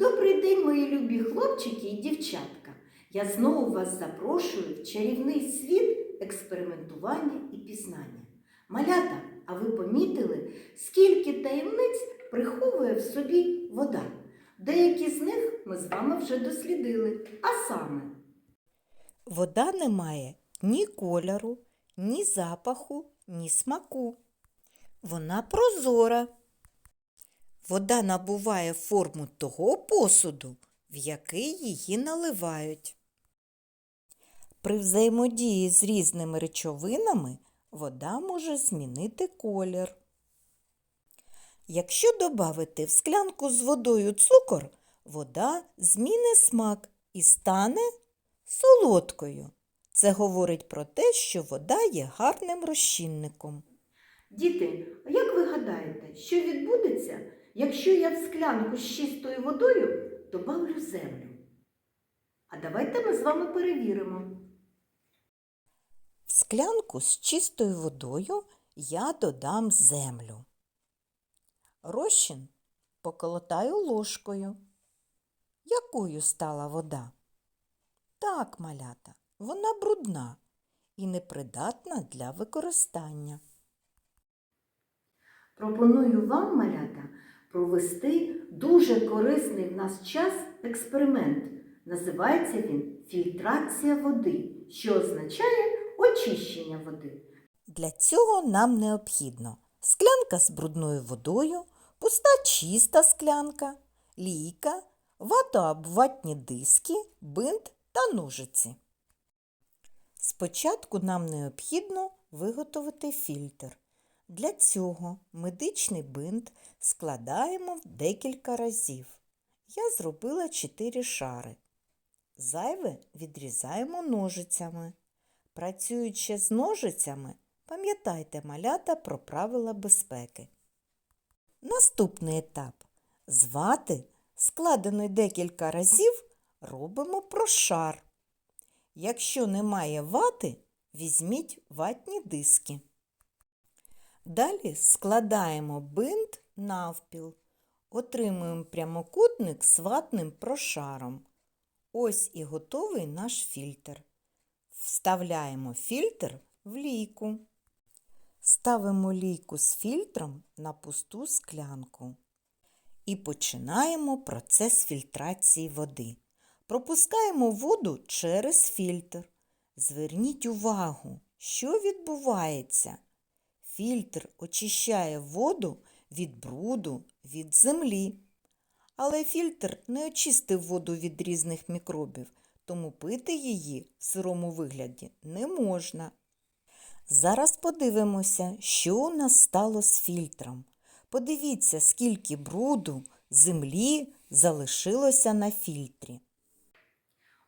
Добрий день, мої любі хлопчики і дівчатка. Я знову вас запрошую в чарівний світ експериментування і пізнання. Малята, а ви помітили, скільки таємниць приховує в собі вода? Деякі з них ми з вами вже дослідили. А саме, Вода не має ні кольору, ні запаху, ні смаку. Вона прозора. Вода набуває форму того посуду, в який її наливають. При взаємодії з різними речовинами вода може змінити колір. Якщо додати в склянку з водою цукор, вода зміни смак і стане солодкою. Це говорить про те, що вода є гарним розчинником. діти, а як ви гадаєте, що відбудеться, якщо я в склянку з чистою водою добавлю землю? А давайте ми з вами перевіримо. В склянку з чистою водою я додам землю. Розчин поколотаю ложкою. Якою стала вода? Так, малята, вона брудна і непридатна для використання. Пропоную вам, малята, провести дуже корисний в нас час експеримент. Називається він фільтрація води, що означає очищення води. Для цього нам необхідно склянка з брудною водою, пуста чиста склянка, лійка, ватообватні диски, бинт та ножиці. Спочатку нам необхідно виготовити фільтр. Для цього медичний бинт складаємо в декілька разів. Я зробила 4 шари. Зайве відрізаємо ножицями. Працюючи з ножицями, пам'ятайте малята про правила безпеки. Наступний етап. З вати, складеної декілька разів, робимо прошар. Якщо немає вати, візьміть ватні диски. Далі складаємо бинт навпіл. Отримуємо прямокутник з ватним прошаром. Ось і готовий наш фільтр. Вставляємо фільтр в лійку. Ставимо лійку з фільтром на пусту склянку. І починаємо процес фільтрації води. Пропускаємо воду через фільтр. Зверніть увагу, що відбувається. Фільтр очищає воду від бруду, від землі. Але фільтр не очистив воду від різних мікробів, тому пити її в сирому вигляді не можна. Зараз подивимося, що у нас стало з фільтром. Подивіться, скільки бруду, землі залишилося на фільтрі.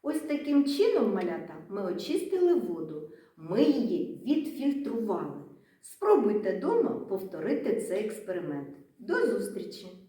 Ось таким чином, малята, ми очистили воду. Ми її відфільтрували. Спробуйте дома повторити цей експеримент. До зустрічі!